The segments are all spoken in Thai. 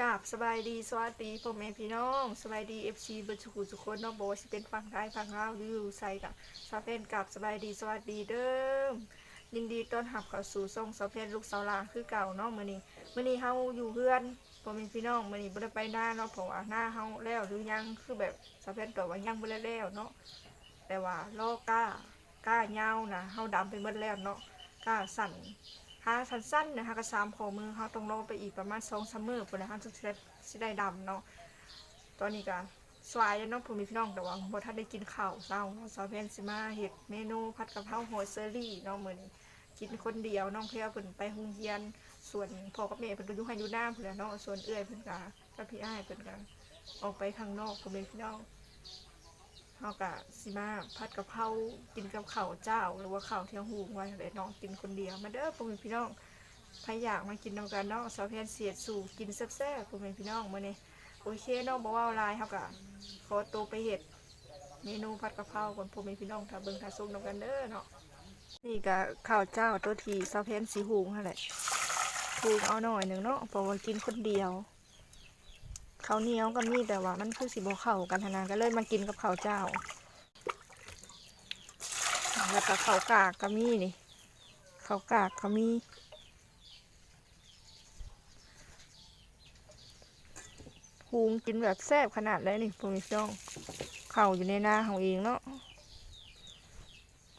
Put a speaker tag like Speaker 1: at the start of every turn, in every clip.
Speaker 1: กราบสบายดีสวัสดีพ่อแม่พี่น้องสบายดีเอฟซีบัญชุกุสคนน้องโบสิเป็นฝั่งไทยฝั่งลาวหรืออยู่ไซกับซาเพนกับสบายดีสวัสดีเด้อยินดีต้อนรับเข้าสู่ช่องซาเพนลูกสาวลาคือเก่าเนาะมื้อนี้มื้อนี้เฮาอยู่เพื่อนพ่อแม่พี่น้องมื้อนี้บ่ได้ไปหน้าเนาะเพราะว่าหน้าเฮาแล้วหรือยังคือแบบซาเพนก็ว่ายังบ่ได้แล้วเนาะแต่ว่ารอก้าก้ายาวนะเฮาดำไปหมดแล้วเนาะก้าสั่น หาสั้นๆนะคะก็สามขอมือเขาต้องรอไปอีกประมาณสองซัมเมอปุ่นนะคะถึงสิได้สิได้ดำเนาะตอนนี้ก็สวายแล้วเนาะผมมีพี่น้องแต่ว่าบ่ทันได้กินข้าวเช้าซาวเพนสิมาเฮ็ดเมนูผัดกะเพราหอยเซอรี่เนาะมื้อนี้กินคนเดียวน้องเพียวเพิ่นไปโรงเรียน ส่วนพ่อกับแม่เพิ่นก็ยู่ให้ยู่หน้าเพิ่นแหละเนาะส่วนเอื้อยเพิ่นก็กับพี่อ้ายเพิ่นก็ออกไปข้างนอกผมมีพี่น้อง เฮากะสิมาผัดกะเพรากินกับข้าวเจ้า หรือว่าข้าวเที่ยวหูไว้เลยน้องกินคนเดียวมาเด้อพ่อแม่พี่น้องใครอยากมากินน้ำกันเนาะสาวแพนเสียดสู่กินแซ่บๆพ่อแม่พี่น้องมื้อนี้โอเคเนาะบ่เว้าลายเฮากะขอตัวไปเฮ็ดเมนูผัดกะเพราก่อนพ่อแม่พี่น้องถ้าเบิ่งถ้าชมน้ำกันเด้อเนาะนี่ก็ข้าวเจ้าตัวทีสาวแพนสิหุงหั่นแหละหุงเอาหน่อยหนึ่งเนาะเพราะว่ากินคนเดียว เขาเหนียวก็มีแต่ว่ามันคือสิบเข้ากันทนานก็เลยมากินกับเขาเจ้า แล้วก็ข้ากากก็มีนี่เขากากก็มีหุงกินแบบแซ่บขนาดเลยนี่พวกนี้จ้องเข้าอยู่ในหน้าของเองเนาะ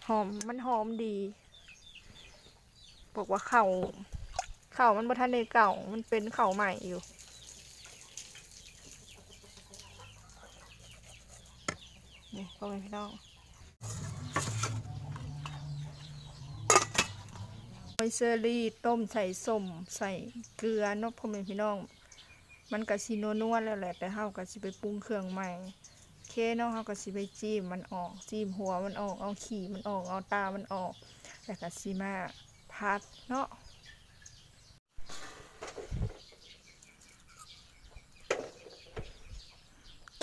Speaker 1: หอมมันหอมดี บอกว่าเข้าวข้ามันบ่ทันได้เก่ามันเป็นเข้าใหม่อยู่ พ่อแม่พี่น้องหอยเซอรี่ต้มใส่ส้มใส่เกลือเนกพ่อแม่พี่น้อง มันก็สินัวๆแล้วแหละแต่เฮาก็สิไปปรุงเครื่องใหม่เคเนาะเฮาก็สิไปจิ้มมันออกจิ้มหัวมันออกเอาขี้มันออกเอาตามันออกแล้วก็สิมาพัดเนาะ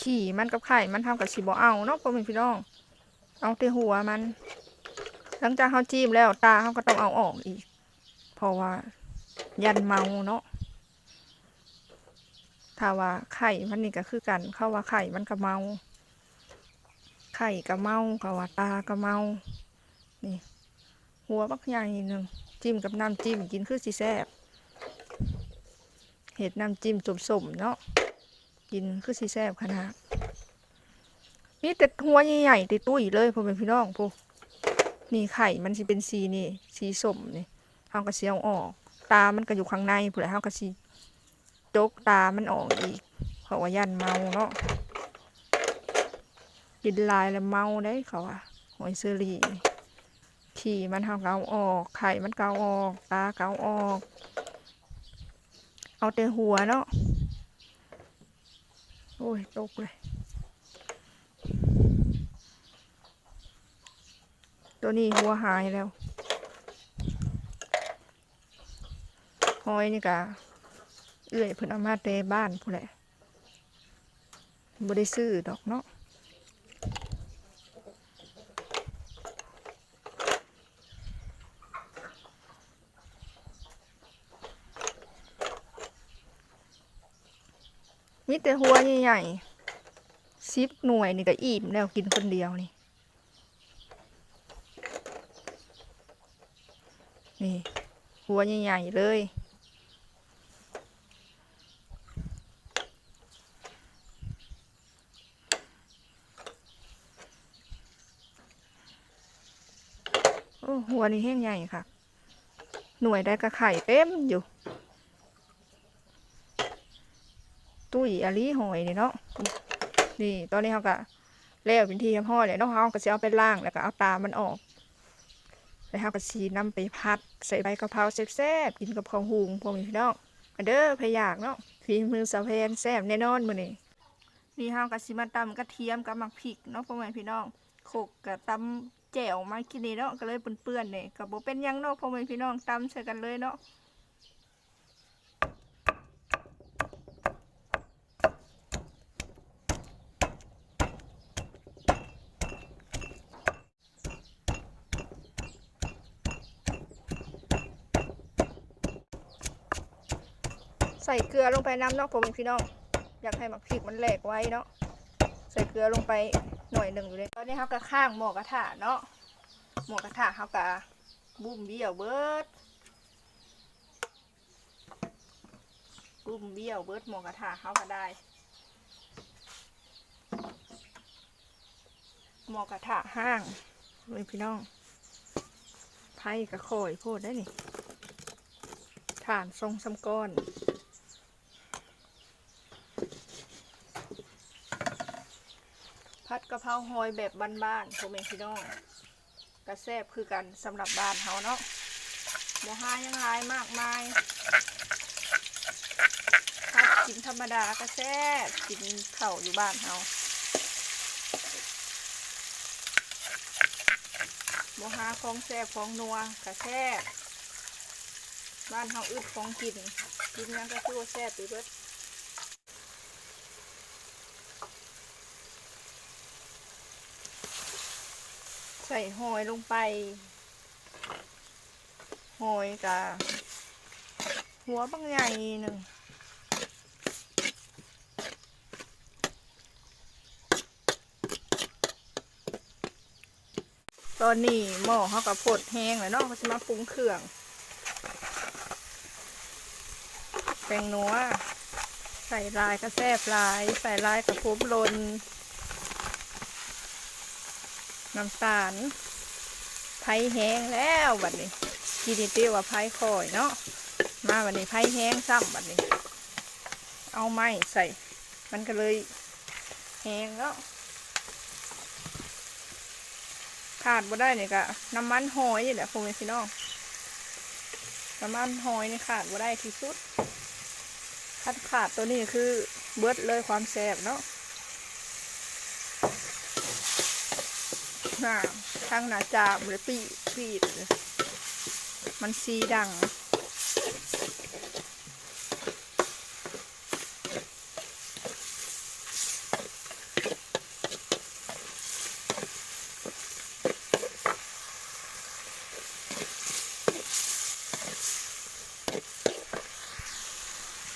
Speaker 1: ขี่มันกับไข่มันทำกับสีบเอาเนาะพ่อแม่พี่น้อง เอาแต่หัวมัน หลังจากเขาจิ้มแล้วตาเขาก็ต้องเอาออกอีก เพราะว่า ยันเมาเนาะถ้าว่าไข่มันนี่ก็คือกัน เข้าว่าไข่มันก็เมา ไข่ก็เมาเขาว่าตาก็เมา นี่ หัวบักใหญ่หนึ่งจิ้มกับน้ำจิ้มกินคือสีแซ่บเห็ดน้ำจิ้มสมๆเนาะ กินคือสีแซ่บขนาดนี่แต่หัวใหญ่ๆติดตุ้ยเลยพ่อเป็นพี่น้องพวกนี่ไข่มันสิเป็นสีนี่สีส้มนี่เฮาก็สิเอาออก ตามันก็อยู่ข้างในผู้ใดเฮาก็สิจกตามันออกอีกเพราว่ายันเมาเนาะกินลายแล้วเมาได้เขาว่าหอยเซรีขี่มันเฮาก็เอาออก ไข่มันเอาออก ตาเอาออก เอาแต่หัวเนาะ โอ้ย ตกเลย ตัวนี้หัวหายแล้ว หอยนี่กะเอื่อยเพิ่นเอามาเตบ้านผู้แหละบ่ได้ซื้อดอกเนาะ มีแต่หัวใหญ่ๆซิปหน่วยนี่ก็อิ่มแล้วกินคนเดียวนี่ นี่ หัวใหญ่ๆเลยโอ้หัวนี่แห้งใหญ่ค่ะ หน่วยได้กระไข่เต็มอยู่ ตุ้ยอลีหอยนี่เนาะนี่ตอนนี้เขาก็แล้วเป็นที่เรียบร้อยเลยเนาะเขาก็จะเอาไปล่างแล้วก็เอาตามันออกแล้วเขาก็สีนำไปพัดใส่ใบกะเพราแซ่บๆกินกับข้าวหุงพวกนี้พี่น้องมาเด้อพยากเนาะฝีมือสาวแพนแซ่บแน่นอนมื้อนี้นี่เฮาก็สิมาตำกระเทียมกับหมักพริกเนาะพ่อแม่พี่น้องโขกกับตำแจ่วมากินนี่เนาะก็เลยเปื้อนๆนี่ก็บ่เป็นหยังเนาะพ่อแม่พี่น้องตำใส่กันเลยเนาะ เกลือลงไปน้ำเนาะผมพี่น้องอยากให้หมักพริกมันแหลกไว้เนาะใส่เกลือลงไปหน่อยหนึ่งอยู่เลยตอนนี้เขาก็ข้างหมอกระทะเนาะหมอกระทะเขาก็บุ้มเบี้ยวเบิดบุ้มเบี้ยวเบิดหมอกระทะเขาก็ได้หมอกระทะห้างเลยพี่น้องไผ่กระคอยโพดได้นี่ฐานทรงสำก้อน ผัดกะเพราหอยแบบบ้านๆพ่อแม่พี่น้องกระแซบคือกันสำหรับบ้านเฮาเนาะบ่หายังหลายมากมายผัดกินธรรมดากระแซบกินข้าอยู่บ้านเฮาบ่หาของแซบของนัวกระแซบบ้านเฮาอึดของกินกินยังก็คือว่าแซบไปเบิด ใส่หอยลงไป หอยกับหัวบางใหญ่หนึ่งตอนนี้หม้อเขากับผดแห้งแล้วเนาะเขาจะมาปรุงเครื่องแปงนัวใส่ลายกระแซบลาย ใส่ลายกระพุบลน น้ำตาลไผ่แห้งแล้วบัดนี้กินนิดเดียวว่าไผ่คอยเนาะมาบัดนี้ไผ่แห้งซ้ำบัดนี้ เอาไม้ใส่ มันก็เลยแห้งแล้วขาดบ่ได้เนี่ยก็น้ำมันหอยนี่แหละพวกแม่พี่น้องน้ำมันหอยนี่ขาดบ่ได้ที่สุดขาดขาดตัวนี้คือเบิดเลยความแซ่บเนาะ น้าทางหน้าจามเลยปีปีดมันซีดัง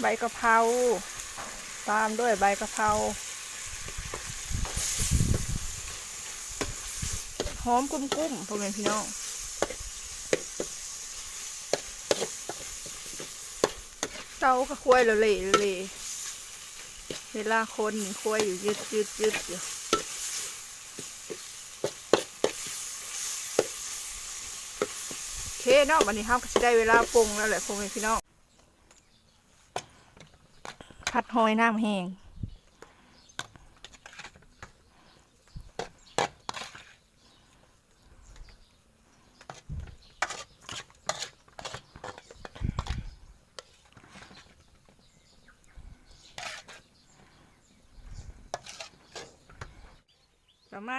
Speaker 1: ใบกะเพราตามด้วยใบกะเพรา หอมกุ้มกุ้มพ่อแม่พี่น้องเตาก็ควายละเละเละเวลาคนนี่ควยอยู่ยืดยืดยืดอยู่โอเคเนาะวันนี้ครับก็จะได้เวลาปรุงแล้วแหละพ่อแม่พี่น้องผัดหอยน้ำแห้ง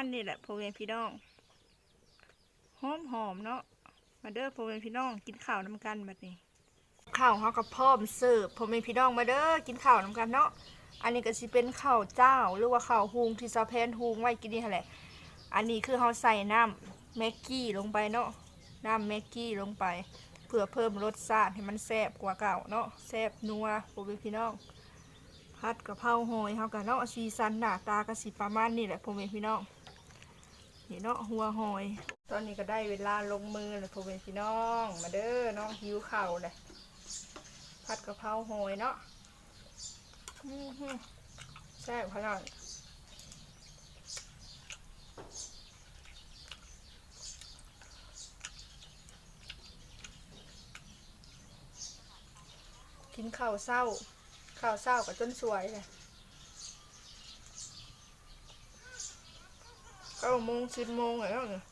Speaker 1: าณนี้แหละพ่อแม่พี่น้องหอมหอมเนาะมาเด้อพ่อแม่พี่น้องกินข้าวน้ำกันแบบนี้ข้าวเขากับพร้อมเสิร์ฟพ่อแม่พี่น้องมาเด้อกินข้าวน้ำกันเนาะอันนี้ก็สิเป็นข้าวเจ้าหรือว่าข้าวหุงที่ซาแพนหุงไว้กินนี่แหละ อันนี้คือเขาใส่น้ำแม็กกี้ลงไปเนาะน้ำแม็กกี้ลงไป เพื่อเพิ่มรสชาติให้มันแซ่บกว่าเก่าเนาะแซ่บนัวพ่อแม่พี่น้องผัดกะเพราหอยเฮากันเนาะสีสันหน้าตาก็สิประมาณนี้แหละพ่อแม่พี่น้อง นี่เนาะหัวหอย ตอนนี้ก็ได้เวลาลงมือแล้วพ่อแม่พี่น้อง มาเด้อเนาะหิวเข้าเลยผัดกะเพราหอยเนาะอื้อหือแซ่บขนาดกินข้าวเศร้าข้าวเศร้ากับต้นสวยเลย เก้าโมงสิบโมงแล้วเนี่ย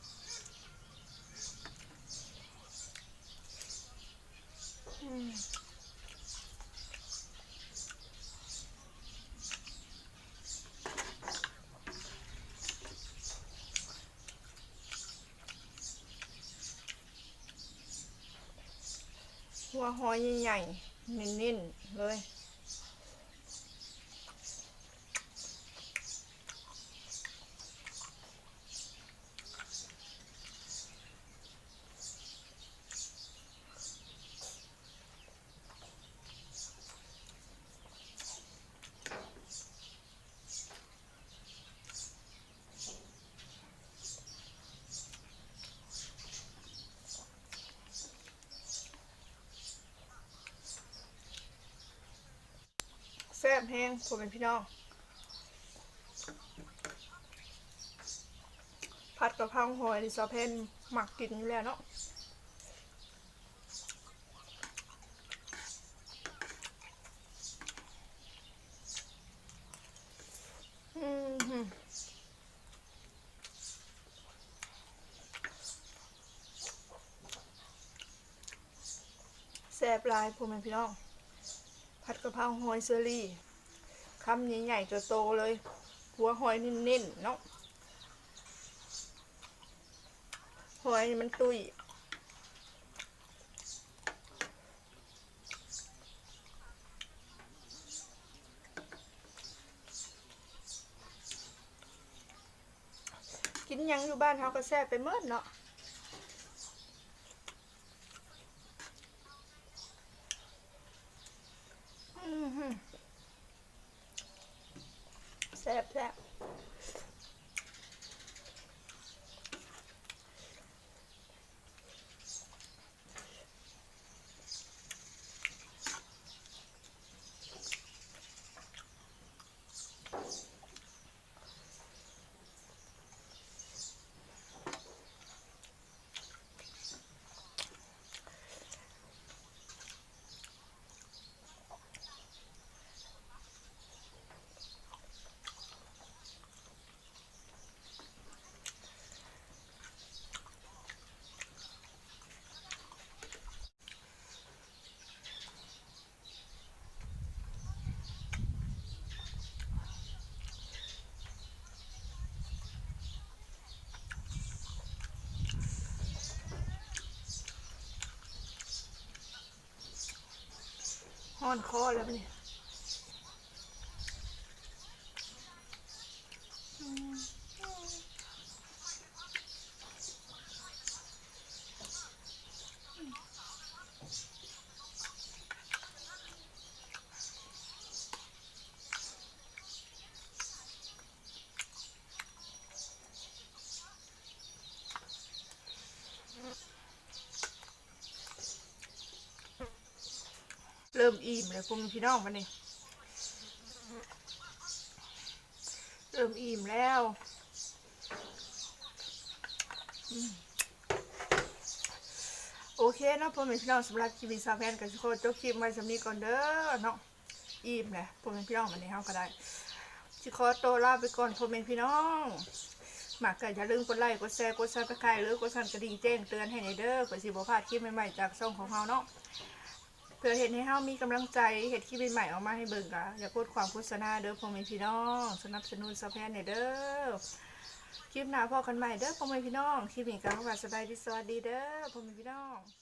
Speaker 1: หัวหอยใหญ่ๆนิ่นๆเลย บแห้งผมเป็นพี่น้องผัดกะเพราหอยดิซอเพนหมักกินอยู่แล้วเนาะแซ่บลายผมเป็นพี่น้อง ผัดกะเพราหอยเซอรี่ คำใหญ่ๆจะโตเลย หัวหอยนิ่นๆเนาะหอยมันตุยกินยังอยู่บ้านเขาก็แซ่บไปเมื่อเนาะอือหือแซ่บแซ่บ ห้อนคอแล้วเนี่ย เริ่มอิ่มเลยพวกพี่น้องมันนี่ยเริ่มอิ่มแล้วโอเคเนาะพ่อแม่พี่น้องสำหรับคลิปนี้สาวแพนกับทุกคนจบคลิปไว้สำนี้ก่อนเด้อเนาะอิ่มเลยพ่อแม่พี่น้องมันนี้เฮาก็ได้สิขอโตลาไปก่อนพ่อแม่พี่น้องหมากเก็อย่าลืมกดไลค์กดแชร์กดซับสไครต์หรือกดสั่นกระดิ่งแจ้งเตือนให้ในเด้อเพื่อสิบ่พลาดคลิปใหม่ๆจากช่องของเฮาเนาะ เพื่อเห็นให้เฮามีกำลังใจเห็ดคลิปใหม่ๆออกมาให้เบิ่งกะอย่าพูดความโฆษณาเด้อพ่อแม่พี่น้องสนับสนุนสะแพนเนี่ยเด้อคลิปหน้าพอกันใหม่เด้อพ่อแม่พี่น้องคลิปนี้ก็ขอสบายดีสวัสดีเด้อพ่อแม่พี่น้อง